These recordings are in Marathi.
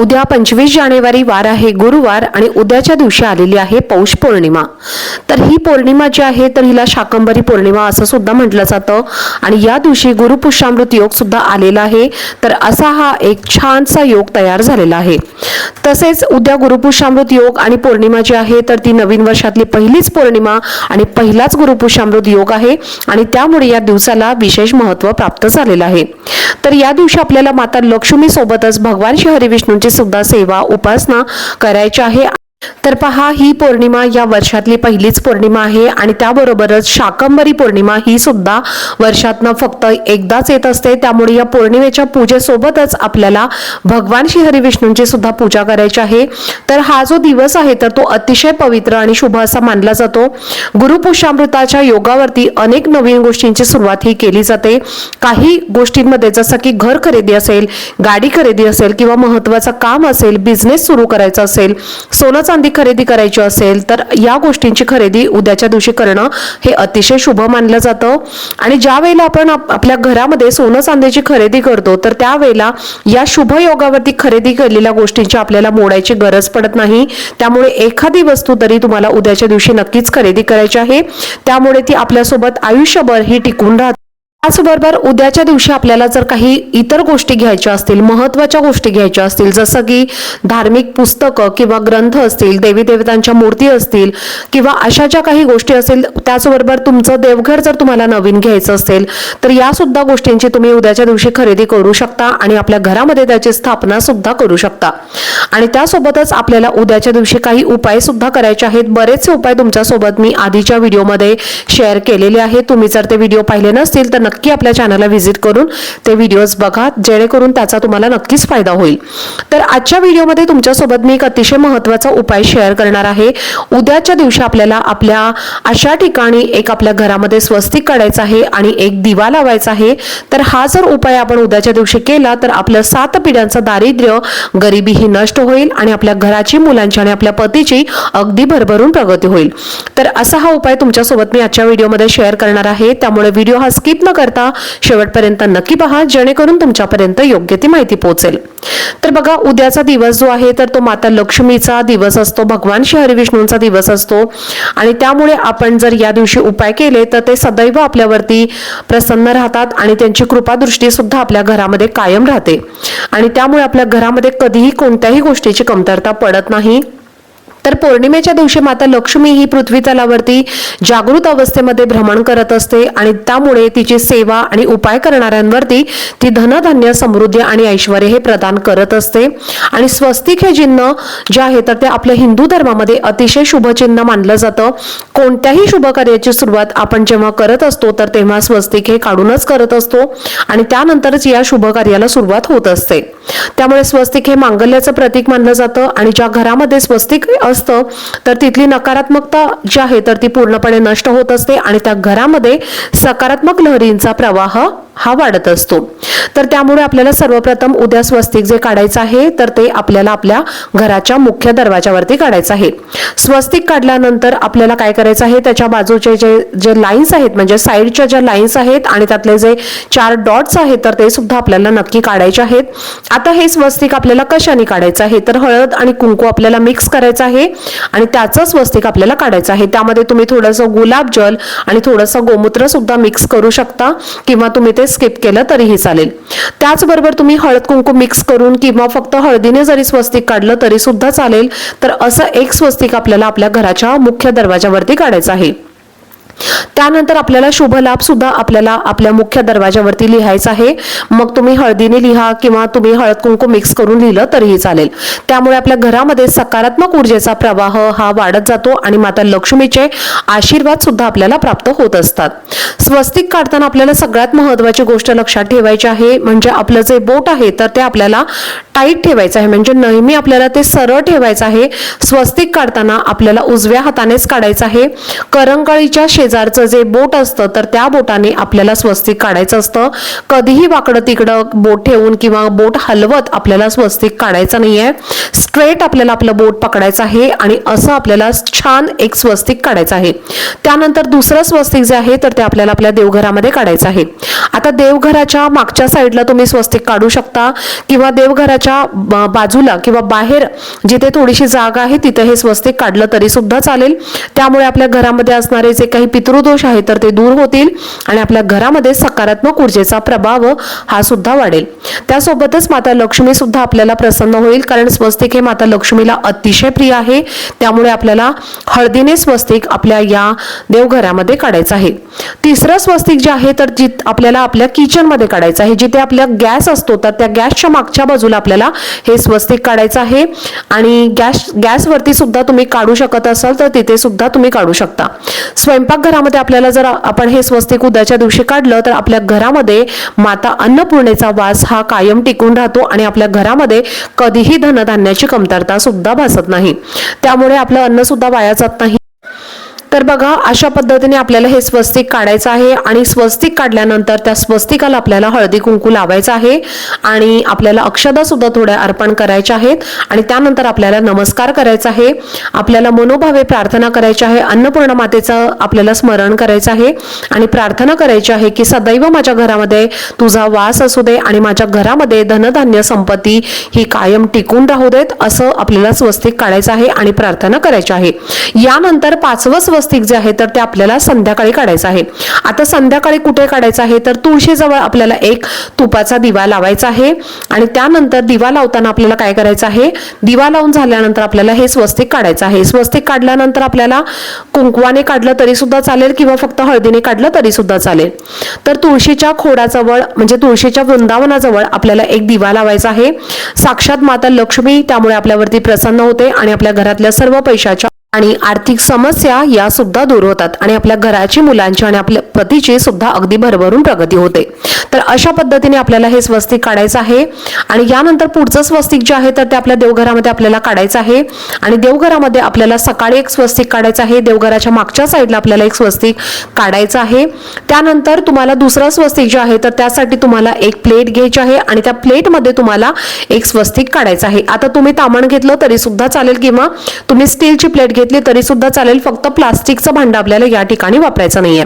उद्या पंचवीस जानेवारी वार आहे गुरुवार आणि उद्याच्या दिवशी आलेली आहे पौष पौर्णिमा. तर ही पौर्णिमा जी आहे तर हिला शाकंबरी पौर्णिमा असं सुद्धा म्हटलं जातं. आणि या दिवशी गुरुपुष्यामृत योग सुद्धा आलेला आहे. तर असा हा एक छानसा योग तयार झालेला आहे. तसेच उद्या गुरुपुष्यामृत योग आणि पौर्णिमा जी आहे तर ती नवीन वर्षातली पहिलीच पौर्णिमा आणि पहिलाच गुरुपुष्यामृत योग आहे. आणि त्यामुळे या दिवसाला विशेष महत्त्व प्राप्त झालेलं आहे. तर या दिवशी आपल्याला माता लक्ष्मी सोबतच भगवान श्री हरिविष्णूंची सुद्धा सेवा उपासना करायची आहे. तर पहा ही पौर्णिमा या वर्षातली पहिलीच पौर्णिमा आहे आणि त्याबरोबरच शाकंबरी पौर्णिमा ही सुद्धा वर्षातनं फक्त एकदाच येत असते. त्यामुळे या पौर्णिमेच्या पूजेसोबतच आपल्याला भगवान श्री हरिविष्णूंची सुद्धा पूजा करायची आहे. तर हा जो दिवस आहे तर तो अतिशय पवित्र आणि शुभ असा मानला जातो. गुरुपुष्यामृताच्या योगावरती अनेक नवीन गोष्टींची सुरुवात ही केली जाते. काही गोष्टींमध्ये जसं की घर खरेदी असेल गाडी खरेदी असेल किंवा महत्वाचं काम असेल बिझनेस सुरू करायचा असेल सोनं चांदी खरेदी करायची असेल तर या गोष्टींची खरेदी उद्याच्या दिवशी करणं हे अतिशय शुभ मानलं जातं. आणि ज्या वेळेला आपण आपल्या घरामध्ये सोनं चांदीची खरेदी करतो तर त्यावेळेला या शुभ योगावरती खरेदी केलेल्या गोष्टींची आपल्याला मोडायची गरज पडत नाही. त्यामुळे एखादी वस्तू तरी तुम्हाला उद्याच्या दिवशी नक्कीच खरेदी करायची आहे. त्यामुळे ती आपल्यासोबत आयुष्यभर ही टिकून राहते त्याचबरोबर उद्याच्या दिवशी आपल्याला जर काही इतर गोष्टी घ्यायच्या असतील महत्त्वाच्या गोष्टी घ्यायच्या असतील जसं की धार्मिक पुस्तकं किंवा ग्रंथ असतील देवी देवतांच्या मूर्ती असतील किंवा अशा ज्या काही गोष्टी असतील त्याचबरोबर तुमचं देवघर जर तुम्हाला नवीन घ्यायचं असेल तर या सुद्धा गोष्टींची तुम्ही उद्याच्या दिवशी खरेदी करू शकता आणि आपल्या घरामध्ये त्याची स्थापना सुद्धा करू शकता. आणि त्यासोबतच आपल्याला उद्याच्या दिवशी काही उपाय सुद्धा करायचे आहेत. बरेचसे उपाय तुमच्यासोबत मी आधीच्या व्हिडिओमध्ये शेअर केलेले आहेत. तुम्ही जर ते व्हिडिओ पाहिले नसतील तर नक्की आपल्या चॅनलला व्हिजिट करून ते व्हिडिओज बघा जेणेकरून त्याचा तुम्हाला नक्कीच फायदा होईल. तर आजच्या व्हिडिओमध्ये तुमच्यासोबत मी एक अतिशय महत्त्वाचा उपाय शेअर करणार आहे. उद्याच्या दिवशी आपल्याला आपल्या अशा ठिकाणी एक आपल्या घरामध्ये स्वस्तिक काढायचं आहे आणि एक दिवा लावायचा आहे. तर हा जर उपाय आपण उद्याच्या दिवशी केला तर आपलं सात पिढ्यांचं दारिद्र्य गरिबी ही नष्ट होईल आणि आपल्या घराची मुलांची आणि आपल्या पतीची अगदी भरभरून प्रगती होईल. तर असा हा उपाय तुमच्यासोबत मी आजच्या व्हिडिओमध्ये शेअर करणार आहे. त्यामुळे व्हिडिओ हा स्किप न करता शेवटपर्यंत नक्की पहा जेणेकरून तुमच्यापर्यंत योग्य ती माहिती पोहोचेल. तर बघा उद्याचा दिवस जो आहे तर तो माता लक्ष्मीचा दिवस असतो भगवान श्री हरिविष्णूंचा दिवस असतो. आणि त्यामुळे आपण जर या दिवशी उपाय केले तर ते सदैव आपल्यावरती प्रसन्न राहतात आणि त्यांची कृपादृष्टी सुद्धा आपल्या घरामध्ये कायम राहते. आणि त्यामुळे आपल्या घरामध्ये कधीही कोणत्याही गोष्टीची कमतरता पडत नाही. तर पौर्णिमेच्या दिवशी माता लक्ष्मी ही पृथ्वी तलावरती जागृत अवस्थेमध्ये भ्रमण करत असते आणि त्यामुळे तिची सेवा आणि उपाय करणाऱ्यांवरती ती धनधान्य समृद्धी आणि ऐश्वर हे प्रदान करत असते. आणि स्वस्तिक हे चिन्ह जे आहे तर ते आपल्या हिंदू धर्मामध्ये अतिशय शुभ चिन्ह मानलं जातं. कोणत्याही शुभ कार्याची सुरुवात आपण जेव्हा करत असतो तर तेव्हा स्वस्तिक हे काढूनच करत असतो आणि त्यानंतरच या शुभ कार्याला सुरुवात होत असते. त्यामुळे स्वस्तिक हे मांगल्याचं प्रतीक मानलं जातं आणि ज्या घरामध्ये स्वस्तिक असतं तर तिथली नकारात्मकता जी आहे तर ती पूर्णपणे नष्ट होत असते आणि त्या घरामध्ये सकारात्मक लहरींचा प्रवाह हा वाढत असतो. तर त्यामुळे आपल्याला सर्वप्रथम उद्या स्वस्तिक जे काढायचं आहे तर ते आपल्याला आपल्या घराच्या मुख्य दरवाजावरती काढायचं आहे. स्वस्तिक काढल्यानंतर आपल्याला काय करायचं आहे त्याच्या बाजूचे जे जे लाईन्स आहेत म्हणजे साईडच्या ज्या लाईन्स आहेत आणि त्यातले जे चार डॉट्स आहेत तर ते सुद्धा आपल्याला नक्की काढायचे आहेत. आता हे स्वस्तिक आपल्याला कशाने काढायचं आहे? तर हळद आणि कुंकू आपल्याला मिक्स करायचं आहे आणि त्याचं स्वस्तिक आपल्याला काढायचं आहे. त्यामध्ये तुम्ही थोडंसं गुलाबजल आणि थोडंसं गोमूत्र सुद्धा मिक्स करू शकता किंवा तुम्ही ते स्किप केलं तरीही चालेल. त्याचबरोबर तुम्ही हळद कुंकू मिक्स करून किंवा फक्त हळदीने जरी स्वस्तिक काढलं तरी सुद्धा चालेल. तर असं एक स्वस्तिक आपल्याला आपल्या घराच्या मुख्य दरवाजावरती काढायचं आहे. त्यानंतर आपल्याला शुभ लाभ सुद्धा आपल्याला आपल्या मुख्य दरवाजावरती लिहायचा आहे. मग तुम्ही हळदीने लिहा किंवा तुम्ही हळद कुंकू मिक्स करून लिहिलं तरीही चालेल. त्यामुळे आपल्या घरामध्ये सकारात्मक ऊर्जेचा प्रवाह हा वाढत जातो आणि माता लक्ष्मीचे आशीर्वाद सुद्धा आपल्याला प्राप्त होत असतात. स्वस्तिक काढताना आपल्याला सगळ्यात महत्वाची गोष्ट लक्षात ठेवायची आहे म्हणजे आपलं जे बोट आहे तर ते आपल्याला टाईट ठेवायचं आहे. म्हणजे नेहमी आपल्याला ते सरळ ठेवायचं आहे. स्वस्तिक काढताना आपल्याला उजव्या हातानेच काढायचं आहे. करंगळीच्या शेजारचं जे बोट असतं तर त्या बोटाने आपल्याला स्वस्तिक काढायचं असतं. कधीही वाकडं तिकडं बोट ठेवून किंवा बोट हलवत आपल्याला स्वस्तिक काढायचं नाहीये. स्ट्रेट आपल्याला आपलं बोट पकडायचं आहे आणि असं आपल्याला छान एक स्वस्तिक काढायचं आहे. त्यानंतर दुसरं स्वस्तिक जे आहे तर ते आपल्याला आपल्या देवघरामध्ये काढायचं आहे. आता देवघराच्या मागच्या साईडला तुम्ही स्वस्तिक काढू शकता किंवा देवघराच्या बाजूला किंवा बाहेर जिथे थोडीशी जागा आहे तिथे हे स्वस्तिक काढलं तरी सुद्धा चालेल. त्यामुळे आपल्या घरामध्ये असणारे जे काही पितृदोष आहे तर ते दूर होतील आणि आपल्या घरामध्ये सकारात्मक ऊर्जेचा प्रभाव हा सुद्धा वाढेल. त्यासोबतच माता लक्ष्मी सुद्धा आपल्याला प्रसन्न होईल कारण स्वस्तिक हे माता लक्ष्मीला अतिशय प्रिय आहे. त्यामुळे आपल्याला हळदीने स्वस्तिक आपल्या या देवघरामध्ये काढायचं आहे. तिसरं स्वस्तिक जे आहे तर जित आपल्याला आपल्या किचनमध्ये काढायचं आहे. जिथे आपल्या गॅस असतो तर त्या गॅसच्या मागच्या बाजूला आपल्याला हे स्वस्तिक काढायचं आहे. आणि गॅस गॅसवरती सुद्धा तुम्ही काढू शकत असाल तर तिथे सुद्धा तुम्ही काढू शकता. स्वयंपाक घरामध्ये आपल्याला जर आपण हे स्वस्तिक उद्याच्या दिवशी काढलं तर आपल्या घरामध्ये माता अन्नपूर्णेचा वास हा कायम टिकून राहतो आणि आपल्या घरामध्ये कधीही धनधान्याची कमतरता सुद्धा भासत नाही. त्यामुळे आपलं अन्न सुद्धा वाया जात नाही. तर बघा अशा पद्धतीने आपल्याला हे स्वस्तिक काढायचं आहे आणि स्वस्तिक काढल्यानंतर त्या स्वस्तिकाला आपल्याला हळदी कुंकू लावायचं आहे आणि आपल्याला अक्षदा सुद्धा थोड्या अर्पण करायच्या आहेत आणि त्यानंतर आपल्याला नमस्कार करायचा आहे आपल्याला मनोभावे प्रार्थना करायची आहे अन्नपूर्णा मातेचं आपल्याला स्मरण करायचं आहे आणि प्रार्थना करायची आहे की सदैव माझ्या घरामध्ये तुझा वास असू दे आणि माझ्या घरामध्ये धनधान्य संपत्ती ही कायम टिकून राहू देत असं आपल्याला स्वस्तिक काढायचं आहे आणि प्रार्थना करायची आहे. यानंतर पाचवं स्वस्तिक जे आहे तर ते आपल्याला संध्याकाळी काढायचं आहे. आता संध्याकाळी कुठे काढायचं आहे? तर तुळशीजवळ आपल्याला एक तुपाचा दिवा लावायचा आहे. आणि त्यानंतर दिवा लावताना आपल्याला काय करायचं आहे? दिवा लावून झाल्यानंतर आपल्याला हे स्वस्तिक काढायचं आहे. स्वस्तिक काढल्यानंतर आपल्याला कुंकवाने काढलं तरी सुद्धा चालेल किंवा फक्त हळदीने काढलं तरी सुद्धा चालेल. तर तुळशीच्या खोडाजवळ म्हणजे तुळशीच्या वृंदावनाजवळ आपल्याला एक दिवा लावायचा आहे. साक्षात माता लक्ष्मी त्यामुळे आपल्यावरती प्रसन्न होते आणि आपल्या घरातल्या सर्व पैशाच्या आणि आर्थिक समस्या या सुद्धा दूर होतात आणि आपल्या घराची मुलांची आणि आपल्या पतीची सुद्धा अगदी भरभरून प्रगती होते. तर अशा पद्धतीने आपल्याला हे स्वस्तिक काढायचं आहे आणि यानंतर पुढचं स्वस्तिक जे आहे तर ते आपल्या देवघरामध्ये आपल्याला काढायचं आहे. आणि देवघरामध्ये आपल्याला सकाळी एक स्वस्तिक काढायचं आहे देवघराच्या मागच्या साईडला आपल्याला एक स्वस्तिक काढायचं आहे. त्यानंतर तुम्हाला दुसरं स्वस्तिक जे आहे तर त्यासाठी तुम्हाला एक प्लेट घ्यायची आहे आणि त्या प्लेटमध्ये तुम्हाला एक स्वस्तिक काढायचं आहे. आता तुम्ही तामण घेतलं तरी सुद्धा चालेल किंवा तुम्ही स्टीलची प्लेट घेतली तरी सुद्धा चालेल. फक्त प्लास्टिकचं भांडं आपल्याला या ठिकाणी वापरायचं नाहीये.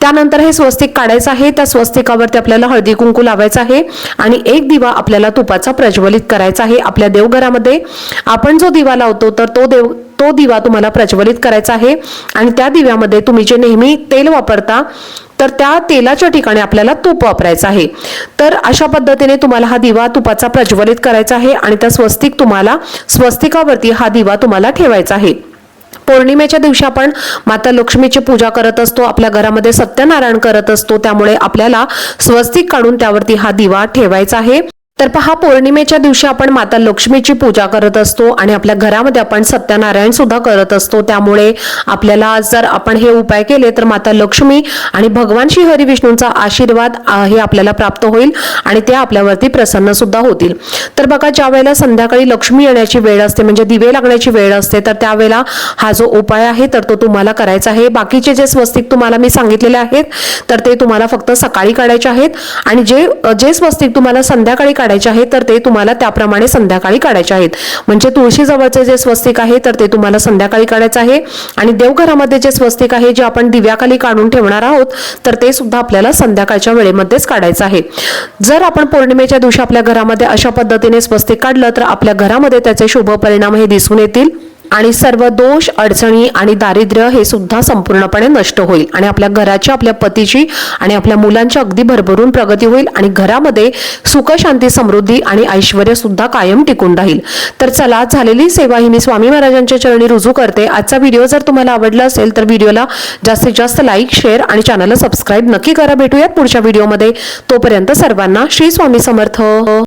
त्यानंतर हे स्वस्तिक काढायचं आहे. त्या स्वस्तिकावरती आपल्याला हळदी कुंकू लावायचं आहे. आणि एक दिवा आपल्याला तुपाचा प्रज्वलित करायचा आहे आपल्या देवघरामध्ये. आपण जो दिवा लावतो तर तो देव तो दिवा तुम्हाला प्रज्वलित करायचा आहे. आणि त्या दिव्यामध्ये तुम्ही जे नेहमी तेल वापरता तर त्या तेलाच्या ठिकाणी आपल्याला तूप वापरायचं आहे. तर अशा पद्धतीने तुम्हाला हा दिवा तुपाचा प्रज्वलित करायचा आहे आणि त्या स्वस्तिक तुम्हाला स्वस्तिकावरती हा दिवा तुम्हाला ठेवायचा आहे. पौर्णिमेच्या दिवशी आपण माता लक्ष्मीची पूजा करत असतो आपल्या घरामध्ये सत्यनारायण करत असतो त्यामुळे आपल्याला स्वस्तिक काढून त्यावरती हा दिवा ठेवायचा आहे. तर पहा पौर्णिमेच्या दिवशी आपण माता लक्ष्मीची पूजा करत असतो आणि आपल्या घरामध्ये आपण सत्यनारायण सुद्धा करत असतो. त्यामुळे आपल्याला जर आपण हे उपाय केले तर माता लक्ष्मी आणि भगवान श्री हरिविष्णूंचा आशीर्वाद हे आपल्याला प्राप्त होईल आणि ते आपल्यावरती प्रसन्न सुद्धा होतील. तर बघा ज्या वेळेला संध्याकाळी लक्ष्मी येण्याची वेळ असते म्हणजे दिवे लागण्याची वेळ असते तर त्यावेळेला हा जो उपाय आहे तर तो तुम्हाला करायचा आहे. बाकीचे जे स्वस्तिक तुम्हाला मी सांगितलेले आहेत तर ते तुम्हाला फक्त सकाळी काढायचे आहेत. आणि जे जे स्वस्तिक तुम्हाला संध्याकाळी काढायचे आहे तर ते तुम्हाला त्याप्रमाणे संध्याकाळी काढायचे आहेत. म्हणजे तुळशीजवळचे जे स्वस्तिक आहे तर ते तुम्हाला संध्याकाळी काढायचं आहे. आणि देवघरामध्ये जे स्वस्तिक आहे जे आपण दिव्याखाली काढून ठेवणार आहोत तर ते सुद्धा आपल्याला संध्याकाळच्या वेळेमध्येच काढायचं आहे. जर आपण पौर्णिमेच्या दिवशी आपल्या घरामध्ये अशा पद्धतीने स्वस्तिक काढलं तर आपल्या घरामध्ये त्याचे शुभ परिणाम हे दिसून येतील. आणि सर्व दोष अडचणी आणि दारिद्र्य हे सुद्धा संपूर्णपणे नष्ट होईल. आणि आपल्या घराची आपल्या पतीची आणि आपल्या मुलांची अगदी भरभरून प्रगती होईल आणि घरामध्ये सुख शांती समृद्धी आणि ऐश्वर सुद्धा कायम टिकून राहील. तर चला झालेली सेवा ही मी स्वामी महाराजांच्या चरणी रुजू करते. आजचा व्हिडिओ जर तुम्हाला आवडला असेल तर व्हिडिओला जास्तीत जास्त लाईक शेअर आणि चॅनलला सबस्क्राईब नक्की करा. भेटूयात पुढच्या व्हिडिओमध्ये. तोपर्यंत सर्वांना श्री स्वामी समर्थ.